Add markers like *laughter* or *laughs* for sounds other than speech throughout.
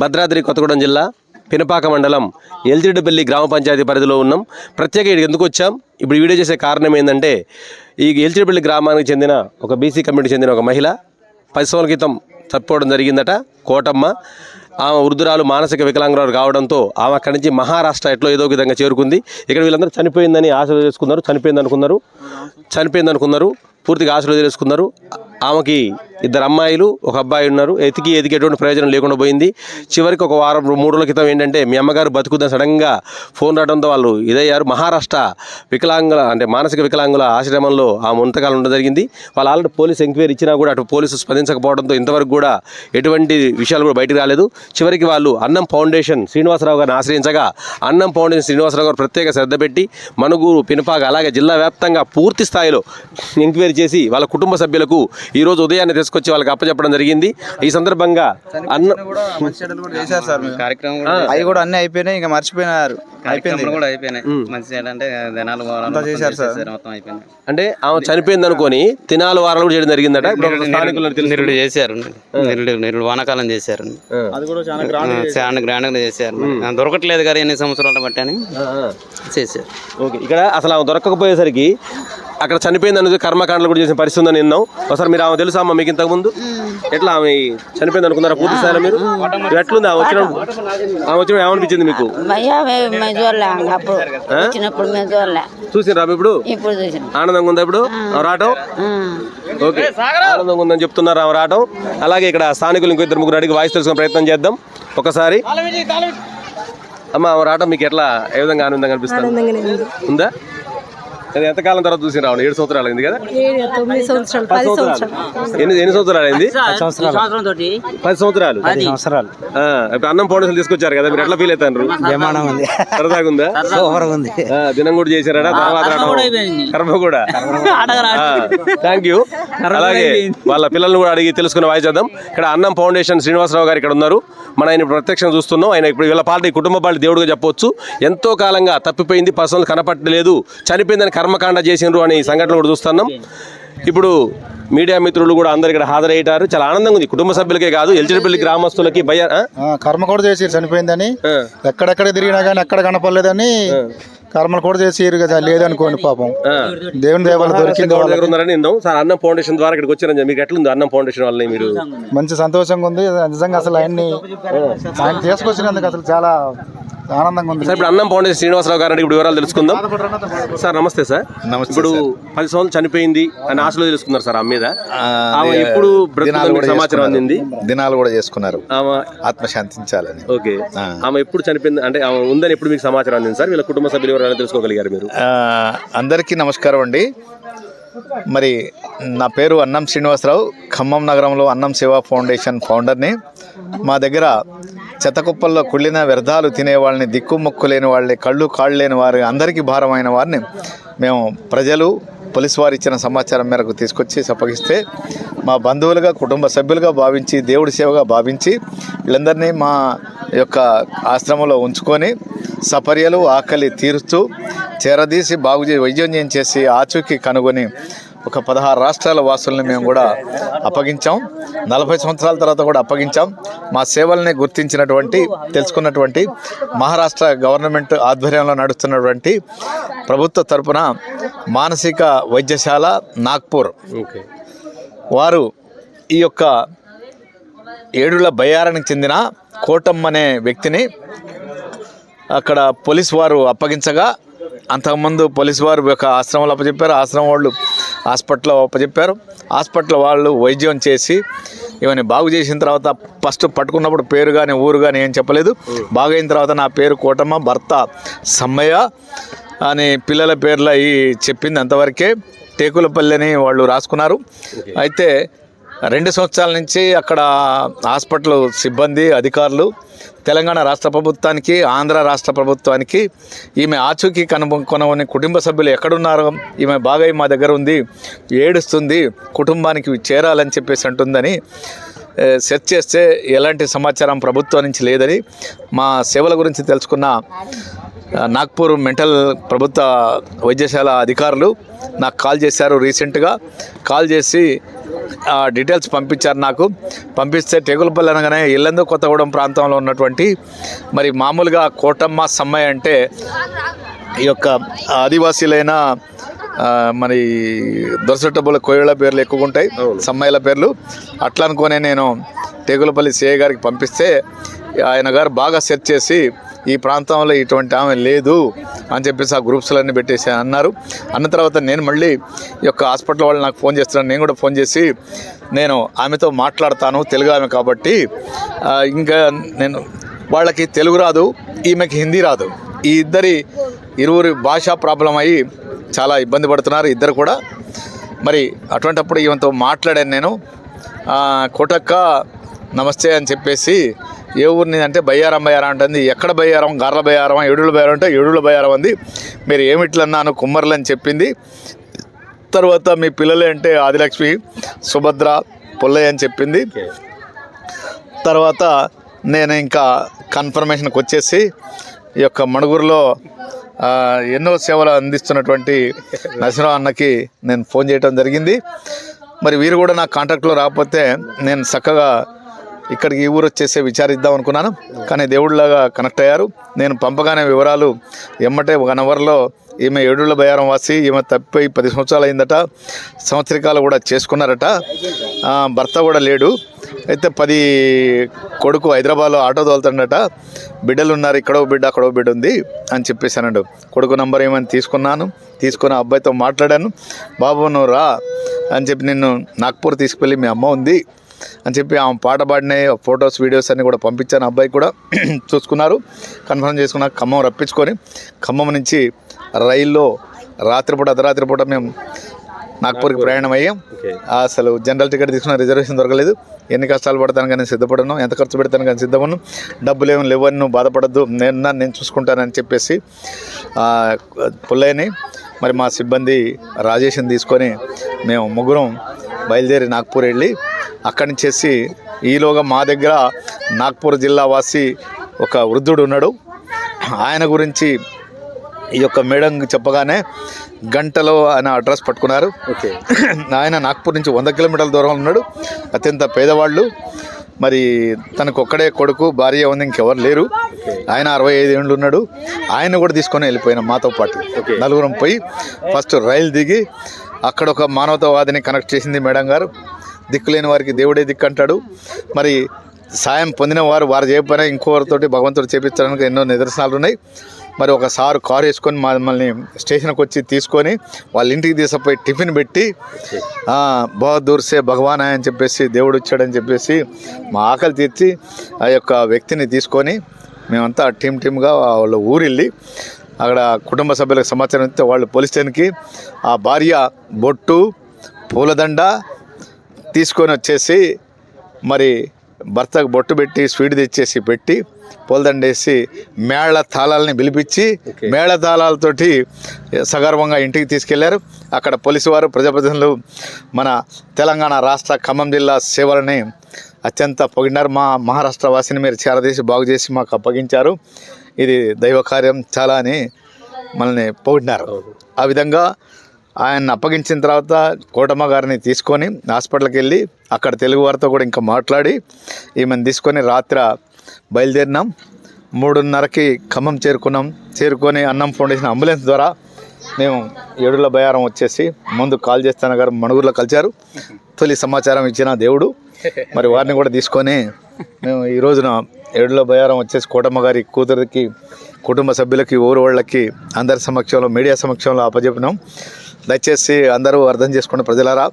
భద్రాద్రి కొత్తగూడెం జిల్లా పినపాక మండలం ఎల్జిరెడ్డిపల్లి గ్రామ పంచాయతీ పరిధిలో ఉన్నాం. ప్రత్యేక ఎందుకు వచ్చాం? ఇప్పుడు వీడియో చేసే కారణం ఏంటంటే ఈ ఎల్జిరెడ్డిపల్లి గ్రామానికి చెందిన ఒక బీసీ కమ్యూనిటీ చెందిన ఒక మహిళ పది సంవత్సరాల క్రితం చచ్చిపోవడం జరిగిందట కోటమ్మ. ఆమె వృద్ధురాలు మానసిక వికలాంగురాలు కావడంతో ఆమె అక్కడి నుంచి మహారాష్ట్ర ఎట్లో ఏదో విధంగా చేరుకుంది. ఇక్కడ వీళ్ళందరూ చనిపోయిందని ఆశలు చేసుకున్నారు చనిపోయింది అనుకున్నారు చనిపోయింది అనుకున్నారు పూర్తిగా ఆశలు తెలుసుకున్నారు ఆమెకి ఇద్దరు అమ్మాయిలు ఒక అబ్బాయి ఉన్నారు. ఎతికి ఎతికి ఎటువంటి ప్రయోజనం లేకుండా పోయింది. చివరికి ఒక వారం మూడు రోజుల క్రితం ఏంటంటే మీ అమ్మగారు బతుకుదని సడన్గా ఫోన్ రావడంతో వాళ్ళు ఇదయ్యారు. మహారాష్ట్ర వికలాంగుల అంటే మానసిక వికలాంగుల ఆశ్రమంలో ఆ ముంతకాలం ఉండడం జరిగింది. వాళ్ళు ఆల్రెడీ పోలీస్ ఎంక్వైరీ ఇచ్చినా కూడా అటు పోలీసు స్పందించకపోవడంతో ఇంతవరకు కూడా ఎటువంటి విషయాలు కూడా బయటకు రాలేదు. చివరికి వాళ్ళు అన్నం ఫౌండేషన్ శ్రీనివాసరావు గారిని ఆశ్రయించగా అన్నం ఫౌండేషన్ శ్రీనివాసరావు గారు ప్రత్యేక శ్రద్ధ పెట్టి మనుగూరు పినపాక అలాగే జిల్లా వ్యాప్తంగా పూర్తి స్థాయిలో ఎంక్వైరీ చేసి వాళ్ళ కుటుంబ సభ్యులకు ఈ రోజు ఉదయాన్నే తీసుకొచ్చి వాళ్ళకి అప్పచెప్పడం జరిగింది. ఈ సందర్భంగా అన్న కూడా మంచి చెడ్డలు కూడా చేశారు సార్ మేము. కార్యక్రమం కూడా అవి కూడా అన్ని అయిపోయినాయి ఇంకా మర్చిపోయినారు. అంటే ఆమె చనిపోయింది అనుకొని తినాలు వారాలు కూడా చేయడం జరిగిందట. నిరుడు చేశారు. నిరుడు నిరుడు వానాకాలం చేశారు. అది కూడా చాలా గ్రాండ్గా చేశారు. దొరకట్లేదు కానీ ఎన్ని సంవత్సరాలు బట్టి అని చేశారు. ఓకే ఇక్కడ అసలు ఆమె దొరకకపోయేసరికి అక్కడ చనిపోయింది అనేది కర్మకాండలు కూడా చేసిన పరిస్థితి ఉందని విన్నాం. ఒకసారి మీరు ఆమె తెలుసా అమ్మ మీకు ఇంతకు ముందు? ఎట్లా ఆమె చనిపోయింది అనుకున్నారా? పూర్తి స్థాయిలో మీరు? ఎట్లుంది? ఆమె వచ్చిన ఆమె వచ్చిన ఏమనిపించింది మీకు? చూసిరా ఇప్పుడు? ఆనందంగా ఉందా ఇప్పుడు? రావటం? ఓకే. ఆనందంగా ఉందని చెప్తున్నారు ఆమె రావటం? అలాగే ఇక్కడ స్థానికులు ఇంకో ఇద్దరు ముగ్గురు అడిగి వాయిస్ తెలుసుకునే ప్రయత్నం చేద్దాం. ఒకసారి. అమ్మ ఆమె రావటం మీకు ఎట్లా? ఏ విధంగా ఆనందంగా అనిపిస్తుంది? ఉందా? అది ఎంతకాలం తర్వాత చూసి రావడం? ఏడు సంవత్సరాలు అయింది కదా? ఏడు తొమ్మిది సంవత్సరాలు పది సంవత్సరాలు. ఎన్ని ఎన్ని సంవత్సరాలు అయింది? పది సంవత్సరాలు. సంవత్సరాలు. ఆ, ఇప్పుడు అన్నం ఫౌండేషన్ తీసుకొచ్చారు కదా మీరు ఎట్లా ఫీల్ అవుతారు? విమానం ఉంది. సరదాగా ఉందా సూపర్ ఉంది. ఆ, దినం కూడా చేశారా తర్వాత రావడం. కర్మ కూడా. థ్యాంక్ యూ అలాగే వాళ్ళ పిల్లల్ని కూడా అడిగి తెలుసుకునే వాయి చేద్దాం. ఇక్కడ అన్నం ఫౌండేషన్ శ్రీనివాసరావు గారు ఇక్కడ ఉన్నారు. మన ఆయన ప్రత్యక్షం చూస్తున్నాం. ఆయన ఇప్పుడు వీళ్ళ పార్టీ కుటుంబ పార్టీ దేవుడిగా చెప్పొచ్చు ఎంతో కాలంగా తప్పిపోయింది పర్సనల్ కనపట్టలేదు చనిపోయిందని కర్మకాండ చేసిండ్రు అనే సంఘటన కూడా చూస్తున్నాం. ఇప్పుడు మీడియా మిత్రులు కూడా అందరు ఇక్కడ హాజరయ్యారు. చాలా ఆనందంగా ఉంది. కుటుంబ సభ్యులకే కాదు ఎల్జిడిపల్లి గ్రామస్తులకి భయ కర్మ కూడా చేసి చనిపోయిందని. ఎక్కడెక్కడ తిరిగినా కానీ ఎక్కడ కనపడలేదని. కర్మలు కూడా చేసి కదా లేదనుకోండి పాపం. దేవుని దేవాల దొరికింది గౌడ్ దగ్గర ఉన్నారని విన్నాం సార్ అన్నం ఫౌండేషన్ ద్వారా ఇక్కడికి వచ్చారని మీకు ఎట్లుంది అన్నం ఫౌండేషన్ వల్ల మీరు? మంచి సంతోషంగా ఉంది. నిజంగా అసలు ఆయన్ని ఆయన తీసుకొచ్చినందుకు అసలు చాలా ఆనందంగా ఉంది. సార్ ఇప్పుడు అన్నం ఫౌండేషన్ శ్రీనివాసరావు గారిని ఇప్పుడు వివరాలు తెలుసుకుందాం. సార్ నమస్తే సార్. ఇప్పుడు పది సంవత్సరాలు చనిపోయింది అని ఆశలో తెలుసుకున్నారు సార్ ఆమె మీద. ఆమె ఎప్పుడు సమాచారం అందింది? దినాలు కూడా చేసుకున్నారు. ఆమె ఆత్మశాంతించాలని. ఓకే. ఆమె ఎప్పుడు చనిపోయింది అంటే ఆమె ఉందని ఎప్పుడు మీకు సమాచారం అందింది సార్? వీళ్ళ కుటుంబ సభ్యులు వివరాలు తెలుసుకోగలిగారు మీరు? అందరికీ నమస్కారం అండి. మరి నా పేరు అన్నం శ్రీనివాసరావు. ఖమ్మం నగరంలో అన్నం సేవా ఫౌండేషన్ ఫౌండర్ని. మా దగ్గర చెత్తకుప్పల్లో కుళ్ళిన వ్యర్థాలు తినే వాళ్ళని దిక్కుమొక్కు లేని వాళ్ళని కళ్ళు కాళ్ళు లేని వారి అందరికీ భారమైన వారిని మేము ప్రజలు పోలీస్ వారు ఇచ్చిన సమాచారం మేరకు తీసుకొచ్చి అప్పగిస్తే మా బంధువులుగా కుటుంబ సభ్యులుగా భావించి దేవుడి సేవగా భావించి వీళ్ళందరినీ మా యొక్క ఆశ్రమంలో ఉంచుకొని సపర్యలు ఆకలి తీరుస్తూ చేరదీసి బాగు చే వైద్యం చేసి ఆచూకీ కనుగొని ఒక పదహారు రాష్ట్రాల వాసుల్ని మేము కూడా అప్పగించాం. నలభై సంవత్సరాల తర్వాత కూడా అప్పగించాం. మా సేవల్ని గుర్తించినటువంటి తెలుసుకున్నటువంటి మహారాష్ట్ర గవర్నమెంట్ ఆధ్వర్యంలో నడుస్తున్నటువంటి ప్రభుత్వ తరపున మానసిక వైద్యశాల నాగ్పూర్. వారు ఈ యొక్క ఏడుల బయ్యారానికి చెందిన కోటం అనే వ్యక్తిని అక్కడ పోలీస్ వారు అప్పగించగా అంతకుముందు పోలీస్ వారు యొక్క ఆశ్రమంలో అప్పచెప్పారు. ఆశ్రమం వాళ్ళు హాస్పిటల్లో అప్పచెప్పారు. హాస్పిటల్ వాళ్ళు వైద్యం చేసి ఇవన్నీ బాగు చేసిన తర్వాత ఫస్ట్ పట్టుకున్నప్పుడు పేరు కానీ ఊరు కానీ ఏం చెప్పలేదు. బాగైన తర్వాత నా పేరు కోటమ్మ భర్త సమ్మయ్య అని పిల్లల పేర్లు అవి చెప్పింది అంతవరకే. టేకులపల్లి అని వాళ్ళు రాసుకున్నారు. అయితే రెండు సంవత్సరాల నుంచి అక్కడ హాస్పిటల్ సిబ్బంది అధికారులు తెలంగాణ రాష్ట్ర ప్రభుత్వానికి ఆంధ్ర రాష్ట్ర ప్రభుత్వానికి ఈమె ఆచూకీ కనుక్కొనని కుటుంబ సభ్యులు ఎక్కడున్నారో ఈమె బాగా మా దగ్గర ఉంది. ఏడుస్తుంది కుటుంబానికి చేరాలని చెప్పేసి అంటుందని సెర్చ్ చేస్తే ఎలాంటి సమాచారం ప్రభుత్వం నుంచి లేదని మా సేవల గురించి తెలుసుకున్న నాగ్పూర్ మెంటల్ ప్రభుత్వ వైద్యశాల అధికారులు నాకు కాల్ చేశారు రీసెంట్గా. కాల్ చేసి ఆ డీటెయిల్స్ పంపించారు నాకు. పంపిస్తే టేగులపల్లి అనగానే ఇల్లందు కొత్తగూడెం ప్రాంతంలో ఉన్నటువంటి మరి మామూలుగా కోటమ్మ సమ్మయ్య అంటే ఈ యొక్క ఆదివాసీలైన మరి దొరసట్టబుల కోయళ్ళ పేర్లు ఎక్కువ ఉంటాయి సమ్మయ్యల పేర్లు. అట్లా అనుకునే నేను టేగులపల్లి సిఐ గారికి పంపిస్తే ఆయన గారు బాగా సెర్చ్ చేసి ఈ ప్రాంతంలో ఇటువంటి ఆమె లేదు అని చెప్పేసి ఆ గ్రూప్స్లన్నీ పెట్టేసి అన్నారు. అన్న తర్వాత నేను మళ్ళీ ఈ యొక్క హాస్పిటల్ వాళ్ళు నాకు ఫోన్ చేస్తున్నాను నేను కూడా ఫోన్ చేసి నేను ఆమెతో మాట్లాడతాను తెలుగు ఆమె కాబట్టి. ఇంకా నేను వాళ్ళకి తెలుగు రాదు ఈమెకి హిందీ రాదు. ఈ ఇద్దరి ఇరువురి భాషా ప్రాబ్లం అయ్యి చాలా ఇబ్బంది పడుతున్నారు ఇద్దరు కూడా. మరి అటువంటప్పుడు ఈమెతో మాట్లాడాను నేను. కోటక్క నమస్తే అని చెప్పేసి ఏ ఊరిని అంటే బయ్యారం బయ్యారం అంటుంది. ఎక్కడ బయ్యారం? గార్ల బయ్యారం ఏడుళ్ళ బయ్యారం అంటే ఏడుళ్ళ బయ్యారం అంది. మీరు ఏమిట్లన్నాను కుమ్మర్లు అని చెప్పింది. తర్వాత మీ పిల్లలే అంటే ఆదిలక్ష్మి సుభద్ర పుల్లయ్య అని చెప్పింది. తర్వాత నేను ఇంకా కన్ఫర్మేషన్కి వచ్చేసి ఈ యొక్క మణుగురులో ఎన్నో సేవలు అందిస్తున్నటువంటి నరసింహరావు అన్నకి నేను ఫోన్ చేయడం జరిగింది. మరి వీరు కూడా నా కాంటాక్ట్లో రాకపోతే నేను చక్కగా ఇక్కడికి ఈ ఊరు వచ్చేసి విచారిద్దాం అనుకున్నాను. కానీ దేవుడిలాగా కనెక్ట్ అయ్యారు. నేను పంపగానే వివరాలు ఎమ్మటే వన్ అవర్లో ఈమె ఏడుళ్ళ బయారం వాసి ఈమె తప్పిపోయి పది సంవత్సరాలు అయిందట సంవత్సరికాలు కూడా చేసుకున్నారట. భర్త కూడా లేడు. అయితే పది కొడుకు హైదరాబాద్లో ఆటో తోలుతాడట. బిడ్డలు ఉన్నారు ఇక్కడో బిడ్డ అక్కడో బిడ్డ ఉంది అని చెప్పేశానండు కొడుకు నంబర్ ఏమని తీసుకున్నాను. తీసుకుని అబ్బాయితో మాట్లాడాను. బాబు నువ్వు రా అని చెప్పి నిన్ను నాగ్పూర్ తీసుకువెళ్ళి మీ అమ్మ ఉంది. అని చెప్పి ఆమె పాట పాడినాయి ఫొటోస్ వీడియోస్ అన్నీ కూడా పంపించాను. అబ్బాయి కూడా *clears throat* చూసుకున్నారు. కన్ఫర్మ్ చేసుకున్నాక ఖమ్మం రప్పించుకొని ఖమ్మం నుంచి రైల్లో రాత్రిపూట అర్ధరాత్రి పూట మేము నాగ్పూర్కి ప్రయాణం అయ్యాం అసలు జనరల్ టికెట్ తీసుకున్న రిజర్వేషన్ దొరకలేదు. ఎన్ని కష్టాలు పడతాను కానీ సిద్ధపడను. ఎంత ఖర్చు పెడతాను కానీ సిద్ధమను డబ్బులు ఏమి లేవని నువ్వు బాధపడద్దు. నేను నేను చూసుకుంటానని చెప్పేసి పుల్లయ్యని మరి మా సిబ్బంది రాజేష్ని తీసుకొని మేము ముగ్గురం బయలుదేరి నాగ్పూర్ వెళ్ళి అక్కడి నుంచేసి ఈలోగా మా దగ్గర నాగ్పూర్ జిల్లా వాసి ఒక వృద్ధుడు ఉన్నాడు. ఆయన గురించి ఈ యొక్క మేడం చెప్పగానే గంటలో ఆయన అడ్రస్ పట్టుకున్నారు. ఓకే. ఆయన నాగ్పూర్ నుంచి వంద కిలోమీటర్ల దూరంలో ఉన్నాడు. అత్యంత పేదవాళ్ళు. మరి తనకు ఒక్కడే కొడుకు భార్య ఉంది ఇంకెవరు లేరు. ఆయన అరవై ఐదు ఏళ్ళు ఉన్నాడు. ఆయన కూడా తీసుకొని వెళ్ళిపోయిన మాతో పాటు. నలుగురం పోయి ఫస్ట్ రైలు దిగి అక్కడ ఒక మానవతావాదిని కనెక్ట్ చేసింది మేడం గారు. దిక్కులేని వారికి దేవుడే దిక్కు అంటాడు. మరి సాయం పొందిన వారు వారు చేయకపోయినా ఇంకోరితోటి భగవంతుడు చేపించడానికి ఎన్నో నిదర్శనాలు ఉన్నాయి మరి ఒక సారు కారు వేసుకొని మమ్మల్ని స్టేషన్కి వచ్చి తీసుకొని వాళ్ళ ఇంటికి తీసుకుపోయి టిఫిన్ పెట్టి బహదూర్సే భగవాన్ అని చెప్పేసి దేవుడు వచ్చాడని చెప్పేసి మా ఆకలి తీర్చి ఆ యొక్క వ్యక్తిని తీసుకొని మేమంతా టీం టీమ్గా వాళ్ళ ఊరు వెళ్ళి అక్కడ కుటుంబ సభ్యులకు సమాచారం ఇస్తే వాళ్ళు పోలీస్ స్టేషన్కి ఆ భార్య బొట్టు పూలదండ తీసుకొని వచ్చేసి మరి భర్తకు బొట్టు పెట్టి స్వీట్ తెచ్చేసి పెట్టి పూలదండేసి మేళ తాళాలని పిలిపించి మేళ తాళాలతోటి సగర్వంగా ఇంటికి తీసుకెళ్ళారు. అక్కడ పోలీసు వారు ప్రజాప్రతినిధులు మన తెలంగాణ రాష్ట్ర ఖమ్మం జిల్లా సేవలని అత్యంత పొగిడినారు. మా మహారాష్ట్ర వాసిని మీరు చేరదీసి బాగు చేసి మాకు అప్పగించారు. ఇది దైవ కార్యం చాలా అని మనల్ని పొగిడినారు. ఆ విధంగా ఆయన అప్పగించిన తర్వాత కోటమ్మ గారిని తీసుకొని హాస్పిటల్కి వెళ్ళి అక్కడ తెలుగు వారితో కూడా ఇంకా మాట్లాడి ఈమెను తీసుకొని రాత్రి బయలుదేరినాం. మూడున్నరకి ఖమ్మం చేరుకున్నాం. చేరుకొని అన్నం ఫౌండేషన్ అంబులెన్స్ ద్వారా మేము ఏడుల బయారం వచ్చేసి ముందు కాల్ చేస్తాను గారు మణుగురులో కలిశారు. తొలి సమాచారం ఇచ్చిన దేవుడు. మరి వారిని కూడా తీసుకొని మేము ఈ రోజున ఏడుల బయారం వచ్చేసి కోటమ్మ గారి కూతురికి కుటుంబ సభ్యులకి ఊరు వాళ్ళకి అందరి సమక్షంలో మీడియా సమక్షంలో అప్పజెప్పినాం. దయచేసి అందరూ అర్థం చేసుకోండి ప్రజలారా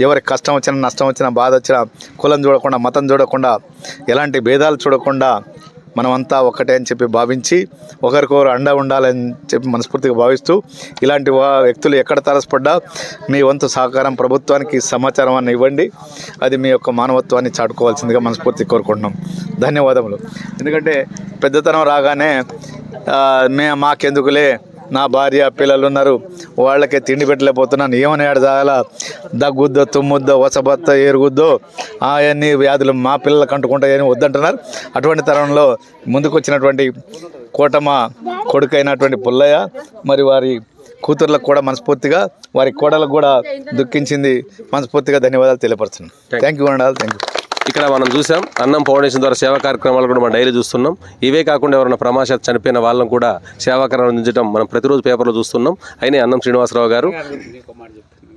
ఎవరికి కష్టం వచ్చినా నష్టం వచ్చినా బాధ వచ్చినా కులం చూడకుండా మతం చూడకుండా ఎలాంటి భేదాలు చూడకుండా మనమంతా ఒక్కటే అని చెప్పి భావించి ఒకరికొకరు అండ ఉండాలని చెప్పి మనస్ఫూర్తిగా భావిస్తూ ఇలాంటి వా- వ్యక్తులు ఎక్కడ తరసపడ్డా మీ వంతు సహకారం ప్రభుత్వానికి సమాచారం అని ఇవ్వండి. అది మీ యొక్క మానవత్వాన్ని చాటుకోవాల్సిందిగా మనస్ఫూర్తి కోరుకుంటున్నాం. ధన్యవాదములు. ఎందుకంటే పెద్దతనం రాగానే మే మాకెందుకులే నా భార్య పిల్లలు ఉన్నారు వాళ్ళకే తిండి పెట్టలేకపోతున్నాను ఏమని ఆడదాల దగ్గుద్దో తుమ్ముద్దో వసబత్త ఏరుగుద్దో అవన్నీ వ్యాధులు మా పిల్లలకు అంటుకుంటాయని వద్దంటున్నారు. అటువంటి తరుణంలో ముందుకు వచ్చినటువంటి కోటమ కొడుకైనటువంటి పుల్లయ్య మరి వారి కూతుర్లకు కూడా మనస్ఫూర్తిగా వారి కోడలకు కూడా దుఃఖించింది. మనస్ఫూర్తిగా ధన్యవాదాలు తెలియపరుస్తున్నాను. థ్యాంక్ యూ అండాలి థ్యాంక్ యూ ఇక్కడ మనం చూసాం అన్నం ఫౌండేషన్ ద్వారా సేవా కార్యక్రమాలు కూడా మనం డైలీ చూస్తున్నాం. ఇవే కాకుండా ఎవరైనా ప్రమాశాత్ చనిపోయిన వాళ్ళని కూడా సేవాకరణ అందించడం మనం ప్రతిరోజు పేపర్లో చూస్తున్నాం. అయినా అన్నం శ్రీనివాసరావు గారు.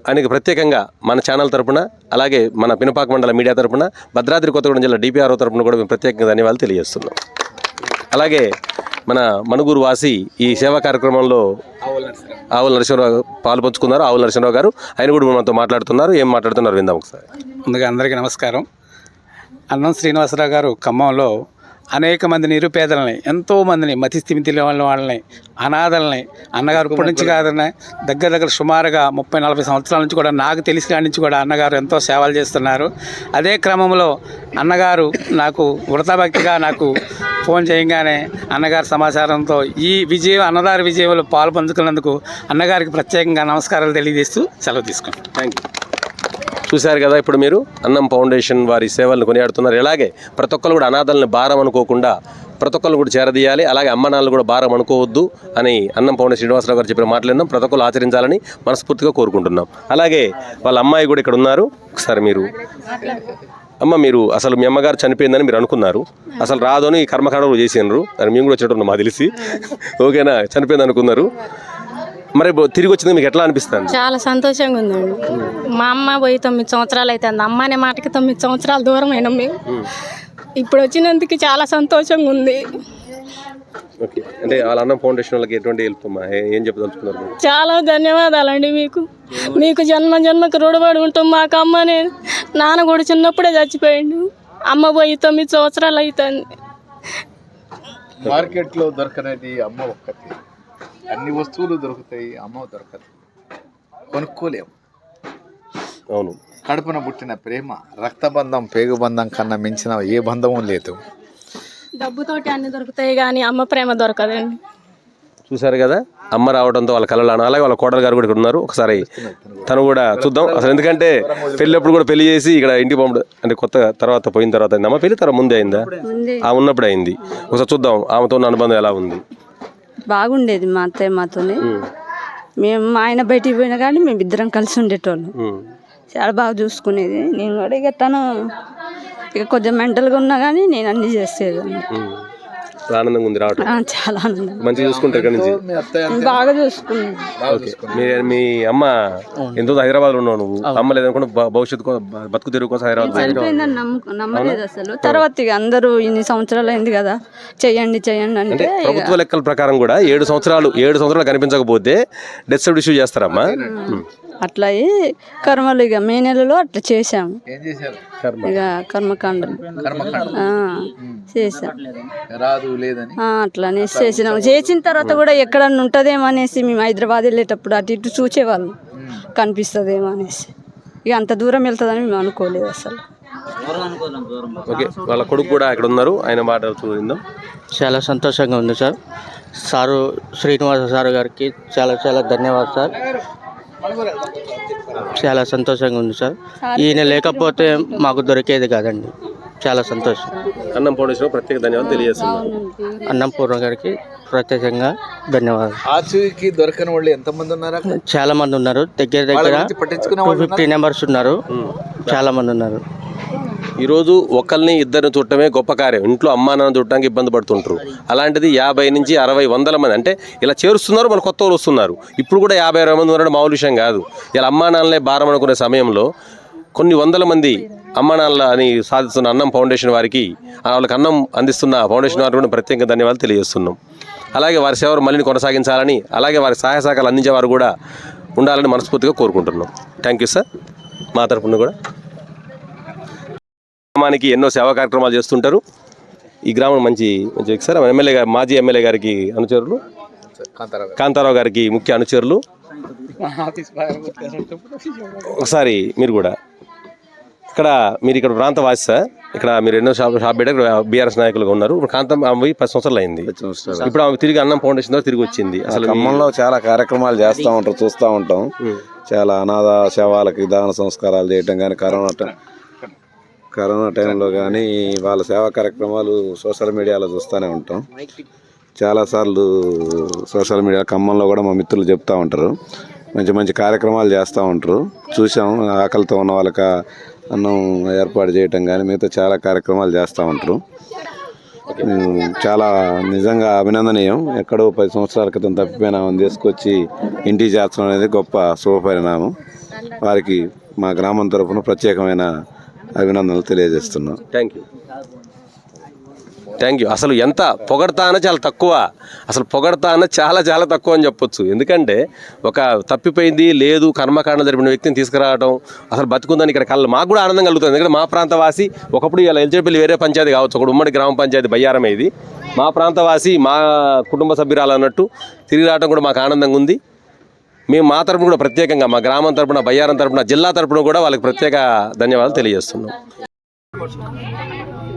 ఆయనకి ప్రత్యేకంగా మన ఛానల్ తరపున అలాగే మన పినపాక మండల మీడియా తరపున భద్రాద్రి కొత్తగూడెం జిల్లా డిపిఆర్ఓ తరపున కూడా మేము ప్రత్యేకంగా ధన్యవాదాలు తెలియజేస్తున్నాం. అలాగే మన మనుగురు వాసి ఈ సేవా కార్యక్రమంలో ఆవుల నరసింహరావు పాలు పంచుకున్నారు. ఆవుల నరసింహరావు గారు ఆయన కూడా మనతో మాట్లాడుతున్నారు. ఏం మాట్లాడుతున్నారు విందాం ఒకసారి. ముందుగా అందరికీ నమస్కారం. అన్నం శ్రీనివాసరావు గారు ఖమ్మంలో అనేక మంది నిరుపేదలని ఎంతో మందిని మతి స్థిమితి వాళ్ళని అనాథల్ని అన్నగారు ఇప్పటి నుంచి కాదనే దగ్గర దగ్గర సుమారుగా ముప్పై నలభై సంవత్సరాల నుంచి కూడా నాకు తెలిసిన కాడి నుంచి కూడా అన్నగారు ఎంతో సేవలు చేస్తున్నారు. అదే క్రమంలో అన్నగారు నాకు వృతభక్తిగా నాకు ఫోన్ చేయగానే అన్నగారి సమాచారంతో ఈ విజయం అన్నదారి విజయంలో పాలు పంచుకున్నందుకు అన్నగారికి ప్రత్యేకంగా నమస్కారాలు తెలియజేస్తూ సెలవు తీసుకున్నాను థ్యాంక్ యూ చూశారు కదా ఇప్పుడు మీరు? అన్నం ఫౌండేషన్ వారి సేవలను కొనియాడుతున్నారు. ఇలాగే ప్రతి ఒక్కరు కూడా అనాథల్ని భారం అనుకోకుండా ప్రతి ఒక్కరు కూడా చేరదీయాలి. అలాగే అమ్మ నాన్నలు కూడా భారం అనుకోవద్దు అని అన్నం పౌండ శ్రీనివాసరావు గారు చెప్పిన మాట్లాడినాం ప్రతి ఒక్కరు ఆచరించాలని మనస్ఫూర్తిగా కోరుకుంటున్నాం. అలాగే వాళ్ళ అమ్మాయి కూడా ఇక్కడ ఉన్నారు. ఒకసారి మీరు అమ్మ మీరు అసలు మీ అమ్మగారు చనిపోయిందని మీరు అనుకున్నారు. అసలు రాదు అని కర్మకాండలు చేసినారు దాన్ని మేము కూడా వచ్చేటప్పుడు మా తెలిసి. ఓకేనా? చనిపోయింది అనుకున్నారు. మరి ఇప్పుడు తిరిగి వచ్చింది మీకు ఎట్లా అనిపిస్తుంది? చాలా సంతోషంగా ఉందండి. మా అమ్మ పోయి తొమ్మిది సంవత్సరాలు అవుతుంది అమ్మ అనే మాటకి తొమ్మిది సంవత్సరాలు దూరం అయినాం మేము. ఇప్పుడు వచ్చినందుకు చాలా సంతోషంగా ఉంది. ఓకే. అంటే వాళ్ళ అన్నం ఫౌండేషన్ వాళ్ళకి ఎటువంటి హెల్ప్ అమ్మా ఏ- చెప్పదలుచుకున్నారు? చాలా ధన్యవాదాలండి మీకు. మీకు జన్మ జన్మకు రుణపడి ఉంటాం మాకు అమ్మనే నాన్న కూడా చిన్నప్పుడే చచ్చిపోయిండు. అమ్మ పోయి తొమ్మిది సంవత్సరాలు అవుతుంది మార్కెట్లో దొరకనేది అమ్మ ఒక్కటి అన్ని వస్తువులు దొరుకుతాయి అమ్మ దొరకదు. కొనుక్కోలేము. అవును. కడుపున పుట్టిన ప్రేమ రక్తబంధం పేగుబంధం కన్నా మించిన ఏ బంధము లేదు. డబ్బుతోటి అన్ని దొరుకుతాయి కానీ అమ్మ ప్రేమ దొరకదండి చూసారు కదా? అమ్మ రావడంతో వాళ్ళ కళలు అలాగే వాళ్ళ కోడలు గారు కూడా ఇక్కడ ఉన్నారు. ఒకసారి తను కూడా చూద్దాం. అసలు ఎందుకంటే పెళ్ళప్పుడు కూడా పెళ్ళి చేసి ఇక్కడ ఇంటికి పంపడం అంటే కొత్త తర్వాత పోయిన తర్వాత అయింది. అమ్మ పెళ్ళి తర్వాత ముందే అయిందా? ఆ ఉన్నప్పుడు అయింది. ఒకసారి చూద్దాం. ఆమెతో ఉన్న అనుబంధం ఎలా ఉంది? బాగుండేది మా అత్తయ్య మాతోని. మేము మా ఆయన బయటికి పోయినా కానీ మేము ఇద్దరం కలిసి ఉండేటోళ్ళం. చాలా బాగా చూసుకునేది. నేను కూడా ఇక తను ఇక కొంచెం మెంటల్గా ఉన్నా కానీ నేను అన్ని చేసేదాన్ని ఆనందంగా ఉంది రావటం. చాలా ఆనందం మంచిగా చూసుకుంటారు ఇక్కడ నుంచి బాగా చూసుకునేది ఓకే. మీ మీ అమ్మ ఎంతో హైదరాబాద్లో ఉన్నావు నువ్వు. అమ్మ లేదనుకుంటే భ- భవిష్యత్తు కో- బ- బతుకు తెరువు కోసం హైదరాబాద్ పోయి- చనిపోయిందని నమ్ము నమ్మలేదు అసలు. తర్వాత ఇక అందరూ ఇన్ని సంవత్సరాలు అయింది కదా. చెయ్యండి చెయ్యండి అంటే ఇక ప్రభుత్వ లెక్కల ప్రకారం కూడా ఏడు సంవత్సరాలు ఏడు సంవత్సరాలు కనిపించకపోతే డెత్ సర్టిఫికేట్ ఇష్యూ చేస్తారమ్మా. ఉమ్. అట్లా అయ్యి కర్మలు ఇక మే నెలలో అట్లా చేసాము ఇక కర్మకాండలు ఆ, చేసాం రాదు లేదని. అట్లానే చేసినాము చేసిన తర్వాత కూడా ఎక్కడన్నా ఉంటుందేమో అనేసి మేము హైదరాబాద్ వెళ్ళేటప్పుడు అటు ఇటు చూసేవాళ్ళం కనిపిస్తుందేమో అనేసి. ఇక అంత దూరం వెళ్తుందని మేము అనుకోలేదు అసలు. ఓకే వాళ్ళ కొడుకు కూడా ఇక్కడ ఉన్నారు. ఆయన మాట చూద్దాం. చాలా సంతోషంగా ఉంది సార్. సారు శ్రీనివాస సార్ గారికి చాలా చాలా ధన్యవాదాలు సార్. చాలా సంతోషంగా ఉంది సార్. ఈయన లేకపోతే మాకు దొరికేది కాదండి. చాలా సంతోషం. అన్నం ఫౌండేషన్ ప్రత్యేక ధన్యవాదాలు తెలియజేస్తున్నాను అన్నంపూర్ణ గారికి ప్రత్యేకంగా ధన్యవాదాలు. ఆచూకి దొరకని వాళ్ళు ఎంతమంది ఉన్నారా? చాలా మంది ఉన్నారు. దగ్గర దగ్గర టూ ఫిఫ్టీ నెంబర్స్ ఉన్నారు. చాలా మంది ఉన్నారు. ఈరోజు ఒకరిని ఇద్దరిని చూడటమే గొప్ప కార్యం. ఇంట్లో అమ్మా నాన్న చూడటానికి ఇబ్బంది పడుతుంటారు. అలాంటిది యాభై నుంచి అరవై వందల మంది అంటే ఇలా చేరుస్తున్నారు మన కొత్త వాళ్ళు వస్తున్నారు. ఇప్పుడు కూడా యాభై అరవై మంది ఉండడం మామూలు విషయం కాదు. ఇలా అమ్మా నాన్నలే భారం అనుకునే సమయంలో కొన్ని వందల మంది అమ్మా నాన్నల అని సాధిస్తున్న అన్నం ఫౌండేషన్ వారికి వాళ్ళకి అన్నం అందిస్తున్న ఫౌండేషన్ వారికి కూడా ప్రత్యేక ధన్యవాదాలు తెలియజేస్తున్నాం. అలాగే వారి సేవలు మళ్ళీ కొనసాగించాలని అలాగే వారి సహాయ సహకారాలు అందించేవారు కూడా ఉండాలని మనస్ఫూర్తిగా కోరుకుంటున్నాం. థ్యాంక్ యూ సార్ మా తరపున కూడా. గ్రామానికి ఎన్నో సేవా కార్యక్రమాలు చేస్తుంటారు. ఈ గ్రామం మంచి మంచి సార్ ఎమ్మెల్యే గారు మాజీ ఎమ్మెల్యే గారికి అనుచరులు. కాంతారావు. గారికి ముఖ్య అనుచరులు. *laughs* ఒకసారి మీరు కూడా. ఇక్కడ మీరు ఇక్కడ ప్రాంత వాసి సార్ ఇక్కడ మీరు ఎన్నో షాప్ షాప్ పెట్టారు. బీఆర్ఎస్ నాయకులుగా ఉన్నారు. ఇప్పుడు కాంతం ఆమె పది సంవత్సరాలు అయింది. ఇప్పుడు ఆమె తిరిగి అన్నం ఫౌండేషన్ ద్వారా తిరిగి వచ్చింది. అసలు ఖమ్మంలో చాలా కార్యక్రమాలు చేస్తూ ఉంటారు చూస్తూ ఉంటాం. చాలా అనాథ శవాలకి దాన సంస్కారాలు చేయటం కానీ కరోనా టైం కరోనా టైంలో కానీ వాళ్ళ సేవా కార్యక్రమాలు సోషల్ మీడియాలో చూస్తూనే ఉంటాం. చాలాసార్లు సోషల్ మీడియా ఖమ్మంలో కూడా మా మిత్రులు చెప్తూ ఉంటారు. మంచి మంచి కార్యక్రమాలు చేస్తూ ఉంటారు. చూసాం ఆకలితో ఉన్న వాళ్ళకి అన్నం ఏర్పాటు చేయటం కానీ మిగతా చాలా కార్యక్రమాలు చేస్తూ ఉంటారు. చాలా నిజంగా అభినందనీయం. ఎక్కడో పది సంవత్సరాల క్రితం తప్పిపోయినా తీసుకొచ్చి ఇంటికి చేర్చడం అనేది గొప్ప శుభపరిణామం. వారికి మా గ్రామం తరఫున ప్రత్యేకమైన అభినందనలు తెలియజేస్తున్నాం. థ్యాంక్ యూ థ్యాంక్ యూ అసలు ఎంత పొగడతా అన్న చాలా తక్కువ. అసలు పొగడతా అన్న చాలా చాలా తక్కువ అని చెప్పొచ్చు. ఎందుకంటే ఒక తప్పిపోయింది లేదు కర్మకాండ జరిపిన వ్యక్తిని తీసుకురావడం అసలు బతుకుందని ఇక్కడ కళ్ళు మాకు కూడా ఆనందం కలుగుతుంది. ఎందుకంటే మా ప్రాంతవాసి ఒకప్పుడు ఇలా ఎల్చేపల్లి వేరే పంచాయతీ కావచ్చు ఒకటి ఉమ్మడి గ్రామ పంచాయతీ బయ్యారమే ఇది. మా ప్రాంతవాసి మా కుటుంబ సభ్యురాలు అన్నట్టు తిరిగి రావడం కూడా మాకు ఆనందంగా ఉంది. మేము మా తరపున కూడా ప్రత్యేకంగా మా గ్రామం తరపున బయ్యారం తరపున జిల్లా తరపున కూడా వాళ్ళకి ప్రత్యేక ధన్యవాదాలు తెలియజేస్తున్నాం.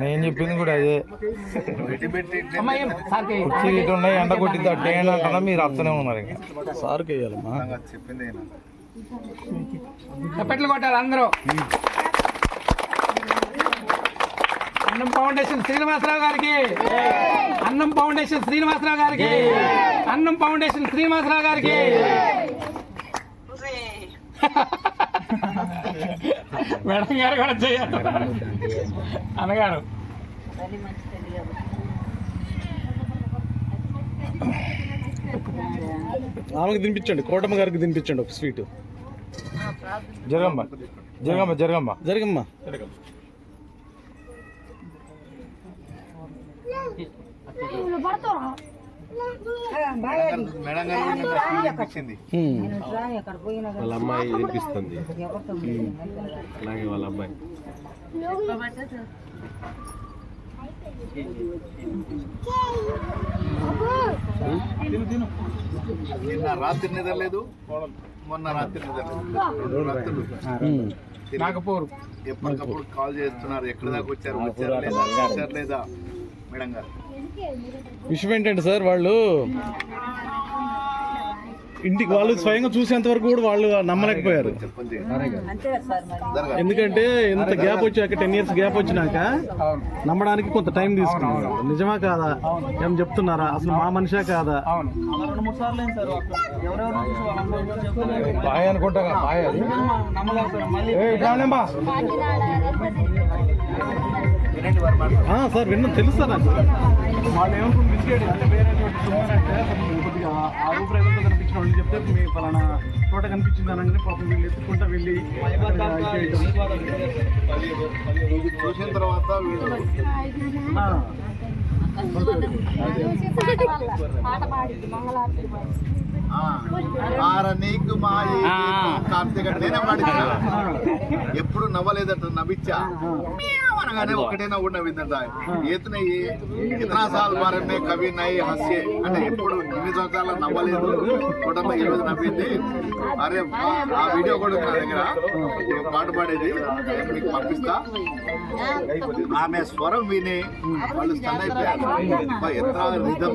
నేను చెప్పింది కూడా అదే. అమ్మా ఏం? సార్కి కుర్చీ ఇటు ఉన్నాయి ఎండ కొట్టిద్ది అట్టే అంటున్నా మీరు అర్థనే ఉన్నారు ఇంకా. సార్కి వేయాలమ్మా. చప్పట్లు కొట్టాలి అందరూ. అన్నం ఫౌండేషన్ శ్రీనివాసరావు గారికి. అన్నం ఫౌండేషన్ శ్రీనివాసరావు గారికి. అన్నం ఫౌండేషన్ శ్రీనివాసరావు గారికి. *laughs* మేడం గారు కూడా చేయాలి. అన్నగారు. ఆమెకు తినిపించండి కోటమ్మ గారికి తినిపించండి ఒక స్వీట్. జరగమ్మ జరగమ్మ జరగమ్మ. జరగమ్మ. వాళ్ళ అమ్మాయి వినిపిస్తుంది. అలాగే వాళ్ళ అబ్బాయి నిన్న రాత్రి నిద్రలేదు మొన్న రాత్రి నిద్రలేదు రెండు రాత్రులు నాగపూర్. ఎప్పటికప్పుడు కాల్ చేస్తున్నారు ఎక్కడ దాకా వచ్చారు వచ్చారు లేదా? వచ్చారు లేదా? మేడం గారు. విషయం ఏంటంటే సార్ వాళ్ళు ఇంటికి వాళ్ళు స్వయంగా చూసేంత వరకు కూడా వాళ్ళు నమ్మలేకపోయారు. ఎందుకంటే ఇంత గ్యాప్ వచ్చాక టెన్ ఇయర్స్ గ్యాప్ వచ్చినాక నమ్మడానికి కొంత టైం తీసుకున్నారు. నిజమా కాదా? ఏం చెప్తున్నారా? అసలు మా మనిషా కాదా? బాయ్ అనుకుంటా బాయ్ సార్ విన్నాను తెలుసు సార్ నాకు. వాళ్ళు అంటే వేరే చోట అసలు కొద్దిగా ఆ కనిపించిన వాళ్ళు చెప్తే మీ ఫలానా తోట కనిపించింది అనగానే పాపం వీళ్ళు ఎత్తుకుంటా వెళ్ళి. చూసిన తర్వాత వీళ్ళు మా నేనే పాడించా ఎప్పుడు నవ్వలేదట నవ్విచ్చా? అనగానే ఒకటే నవ్వు నవ్విందట. ఏతన ఇతనా సాల్ బారమే కవి నై హస్యే. అంటే ఎప్పుడు ఇన్ని సంవత్సరాలు నవ్వలేదు. కుటుంబం ఈ రోజు నవ్వింది. అరే ఆ వీడియో కూడా నా దగ్గర. పాట పాడేది. మీకు పంపిస్తా. ఆమె స్వరం విని వాళ్ళు స్టన్ అయిపోయారు. ఎంత రిధం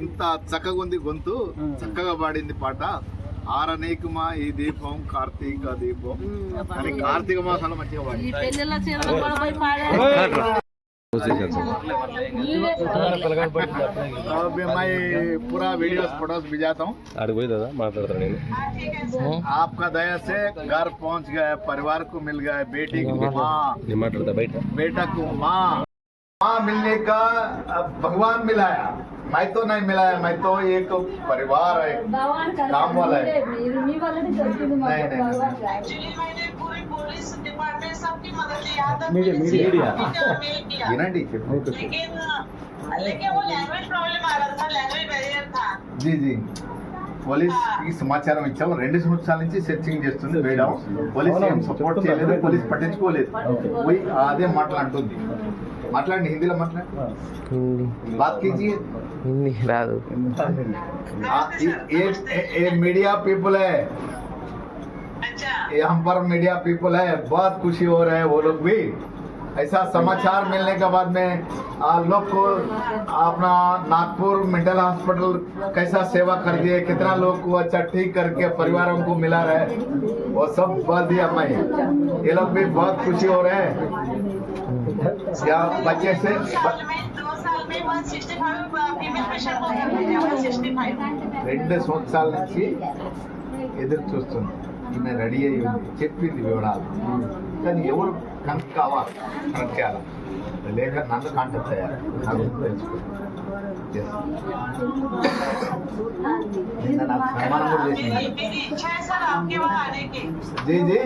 ఇంత చక్కగా ఉంది గొంతు. చక్కగా పాడింది పాట ఆరనేకుమా ఈ దీపం కార్తీక దీపం కానీ కార్తీక మాసంలో మంచిగా పాడింది अब मैं पूरा वीडियो फोटोज भिजाता हूँ ఆడికి పోయి దాదా మాట్లాడతాను నేను आपका दया से घर पहुंच गए परिवार को मिल गए बेटी को माँ నేను మాట్లాడతా బయట बेटा को माँ माँ मिलने का अब भगवान मिलाया मैं तो नहीं मिला है मैं तो एक परिवार है काम वाला है नहीं नहीं नहीं మీడియా వినండి జీ జీ పోలీస్ కి సమాచారం ఇచ్చాము రెండు సంవత్సరాల నుంచి సెర్చింగ్ చేస్తుంది మేడం పోలీస్ ఏం సపోర్ట్ చేయలేదు పోలీస్ పట్టించుకోలేదు పోయి అదే మాట్లాడుతుంది మాట్లాడండి హిందీలో మాట్లాడండి. बात कीजिए मीडिया पीपुल है हम पर मीडिया पीपल है बहुत खुशी हो रहे हैं वो लोग भी ऐसा समाचार मिलने के बाद में आप लोग को अपना नागपुर मेंटल हॉस्पिटल कैसा सेवा कर दिए कितना लोग को अच्छा ठीक करके परिवारों को मिला रहे वो सब बहुत दिया मैं ये लोग भी बहुत खुशी हो रहे हैं या बच्चे से రెండు సంవత్సరాల నుంచి ఎదురు చూస్తుంది ఈమె రెడీ అయ్యి ఉంది చెప్పింది వివరాలు కానీ ఎవరు కనెక్ట్ కావాలి కనెక్ట్ చేయాలి లేక నన్ను కాంటాక్ట్ అయ్యారు నాకు తెలుసుకో Yes. నిన్న నాకు సన్మానం కూడా చేసింది. జీ జీ.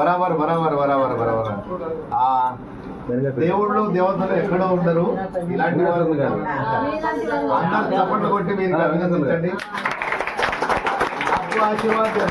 బరాబర్ బరాబర్ బరాబర్ బరాబర్. ఆ దేవుళ్ళు దేవతలు ఎక్కడో ఉండరు. ఇలాంటి వాళ్ళు అందరు చప్పట్లు కొట్టి మీరు అభినందించండి నాకు ఆశీర్వాదం.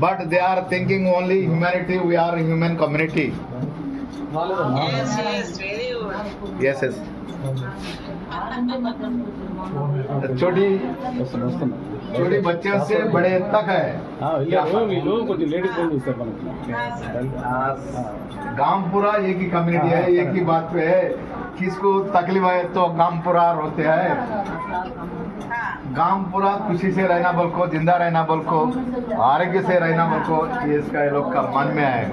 But they are thinking only humanity we are human community yes yes छोटी छोटी बच्चे से बड़े तक है। हाँ, गाँव पूरा एक ही कम्युनिटी है एक ही बात पे है। किसको तकलीफ़ है तो गाँव पूरा रोते हैं। गाँव पूरा खुशी से रहना बोल को ज़िंदा रहना बोल को आरोग्य से रहना बोल को ये इसका ये लोग का मन में है।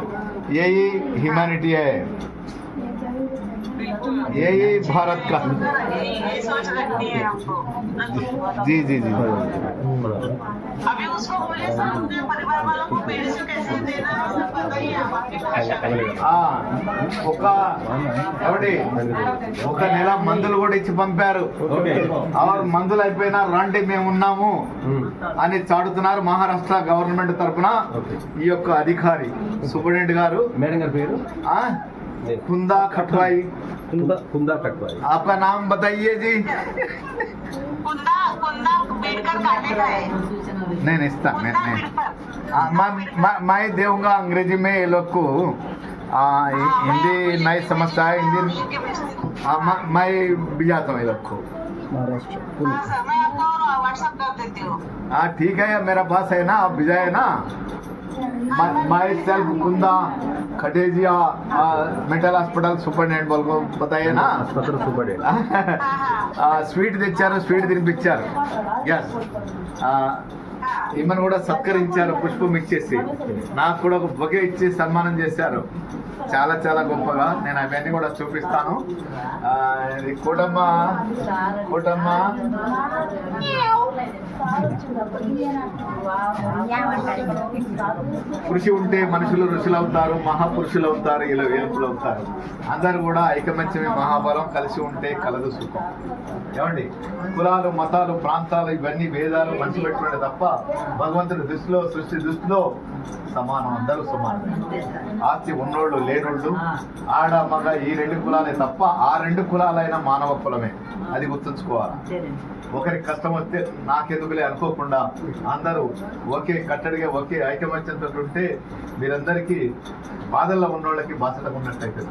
यही ह्यूमैनिटी है। यही भारत का जी जी जी अभी उसको बोले सर अपने परिवार वालों को मेडिसिन कैसे देना है सब बताइए आप आपके भाषा में ఆ, ఒక ఎవడి ఒక నెల మందులు కూడా ఇచ్చి పంపారు ఆరు మందులు అయిపోయినా రండి మేము ఉన్నాము అని చాటుతున్నారు మహారాష్ట్ర గవర్నమెంట్ తరపున ఈ యొక్క అధికారి సూపరింటెండెంట్ గారు మేడం గారి పేరు कुंदा खटवाई कुंदा खटवाई आपका नाम बताइए जी। कुंदा कुंदा बेड़कर गाने का है। नहीं नहीं इसका नहीं नहीं मैं देऊँगा अंग्रेज़ी में ये लोग को। हिंदी नहीं समझता है हिंदी मैं भिजाता हूँ ये लोग को। हाँ ठीक है मेरा पास है ना आप भिजाए ना। माई सेल्फ कुंदा। खटेजिया मेंटल हॉस्पिटल सुपरिटेंडेंट बोल को बताइए ना ఆసుపత్రి సూపర్ *laughs* ఆ, స్వీట్ తెచ్చారు స్వీట్ తినిపించారు ఎస్ ఈమెను కూడా సత్కరించారు పుష్పం ఇచ్చేసి. నాకు కూడా ఒక బొకే ఇచ్చి సన్మానం చేశారు. చాలా చాలా గొప్పగా. నేను అవన్నీ కూడా చూపిస్తాను. ఇది కోటమ్మ. కూటమ్మ. కృషి ఉంటే మనుషులు ఋషులు అవుతారు మహాపురుషులు అవుతారు ఇలా వేలుపులు అవుతారు అందరు కూడా ఐకమత్యమే మహాబలం కలిసి ఉంటే కలదు సుఖం. ఏమండి? కులాలు మతాలు ప్రాంతాలు ఇవన్నీ భేదాలు మంచి పెట్టుకుంటే తప్ప భగవంతుడి దృష్టిలో సృష్టి దృష్టిలో సమానం అందరూ సమానం. ఆస్తి ఉన్నోళ్ళు లేనోళ్ళు ఆడ మగ ఈ రెండు కులాలే తప్ప ఆ రెండు కులాలైన మానవ కులమే. అది గుర్తుంచుకోవాలి? ఒకరికి కష్టం వస్తే నాకెందుకులే అనుకోకుండా అందరూ ఒకే కట్టడిగా ఒకే ఐకమత్యంతో ఉంటే మీరందరికీ బాధల్లో ఉన్నోళ్ళకి బాసటగా ఉన్నట్టయితే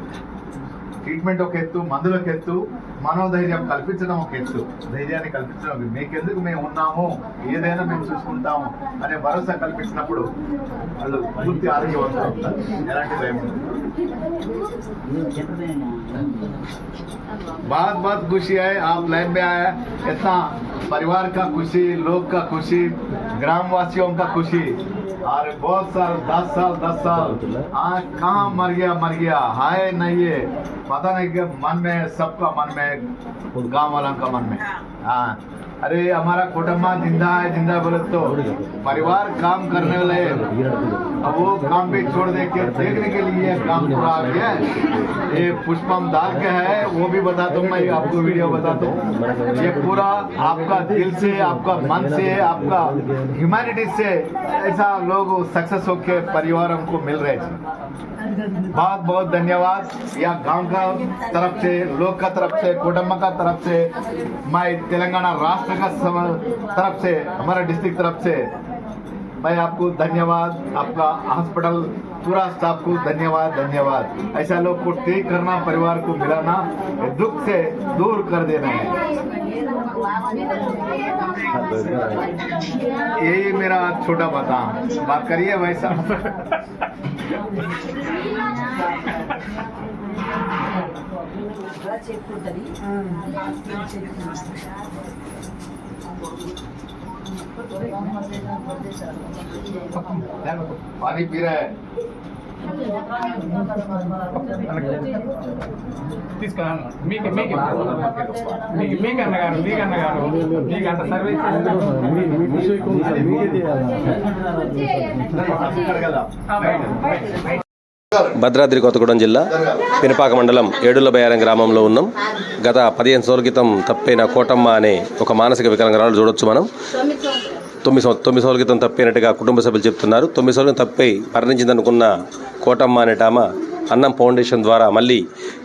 ట్రీట్మెంట్ ఒక ఎత్తు మందులు ఒక ఎత్తు మనోధైర్యం కల్పించడం ఒక ఎత్తు. ధైర్యాన్ని కల్పించడం ఒక- మీకెందుకు మేము ఉన్నాము? ఏదైనా మేము చూసుకుంటాము అనే భరోసా కల్పించినప్పుడు వాళ్ళు పూర్తి ఆరోగ్యవంతం ఎలాంటి భయం बहुत बहुत खुशी है, आप लाइन में आया इतना परिवार का खुशी, लोग का खुशी ग्राम वासियों का खुशी। और बहुत साल, दस साल दस साल। हाँ कहाँ मर गया मर गया? हाय नहीं है। पता नहीं मन में सबका मन में गाँव वालों का मन में हाँ। अरे हमारा कुटुम्बा ज़िंदा है, ज़िंदा बोले तो। परिवार काम करने वाले अब वो काम भी छोड़ दे के देखने के लिए काम पूरा आ गया ये पुष्पम दाल के है, वो भी बता दूँ मैं, आपको वीडियो बता दूँ। ये पूरा आपका दिल से, आपका मन से, आपका ह्यूमैनिटी से ऐसा लोग सक्सेस होके परिवार हमको मिल रहे हैं। बहुत बहुत धन्यवाद। या गाँव का तरफ़ से लोग का तरफ़ से कुटुंब का तरफ़ से, मैं तेलंगाना राष्ट्र का तरफ़ से, हमारा डिस्ट्रिक्ट तरफ़ से मैं आपको धन्यवाद आपका हॉस्पिटल पूरा स्टाफ को धन्यवाद धन्यवाद ऐसा लोग को टेक करना परिवार को मिलाना ये दुख से दूर कर देना है यही मेरा छोटा बता बात करिए भाई साहब చెప్పుంటది पानी पी रहा है తీసుకురా మీకు మీకు మీకు మీకు అన్నగారు మీకు అన్నగారు మీకు అంత సర్వీస్ భద్రాద్రి కొత్తగూడెం జిల్లా పినపాక మండలం ఏడుల బయారం గ్రామంలో ఉన్నాం. గత పదిహేను సంవత్సరాల క్రితం తప్పైన కోటమ్మ అనే ఒక మానసిక వికలాంగురాలు చూడొచ్చు మనం. తొమ్మిది సంవ- తొమ్మిది సంవత్సరాల క్రితం తప్పినట్టుగా కుటుంబ సభ్యులు చెప్తున్నారు. తొమ్మిది సంవత్సరాల తప్పై మరణించిందనుకున్న కోటమ్మ అనేటామ అన్నం ఫౌండేషన్ ద్వారా మళ్ళీ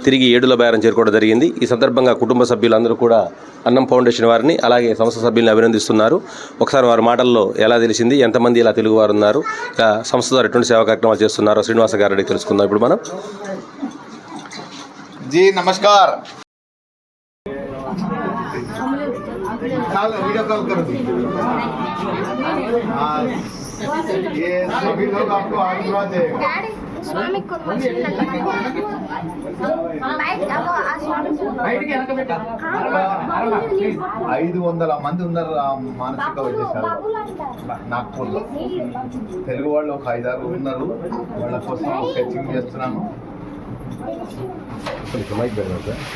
తిరిగి ఏడుల బయారం చేరుకోవడం జరిగింది ఈ సందర్భంగా కుటుంబ సభ్యులందరూ కూడా అన్నం ఫౌండేషన్ వారిని అలాగే సంస్థ సభ్యుల్ని అభినందిస్తున్నారు ఒకసారి వారి మాటల్లో ఎలా తెలిసింది ఎంతమంది ఇలా తెలుగు వారు ఉన్నారు ఇలా సంస్థ ద్వారా ఎటువంటి సేవా కార్యక్రమాలు చేస్తున్నారో శ్రీనివాస గారి తెలుసుకుందాం ఇప్పుడు మనం जी नमस्कार कॉल वीडियो कॉल करो हाँ, ये सभी लोग आपको आशीर्वाद देगा ఐదు వందల మంది ఉన్నారు మానసిక వైద్యశాల నాగ్పూర్లో. తెలుగు వాళ్ళు ఒక ఐదారు ఉన్నారు. వాళ్ళ కోసం స్కెచింగ్ చేస్తున్నాను.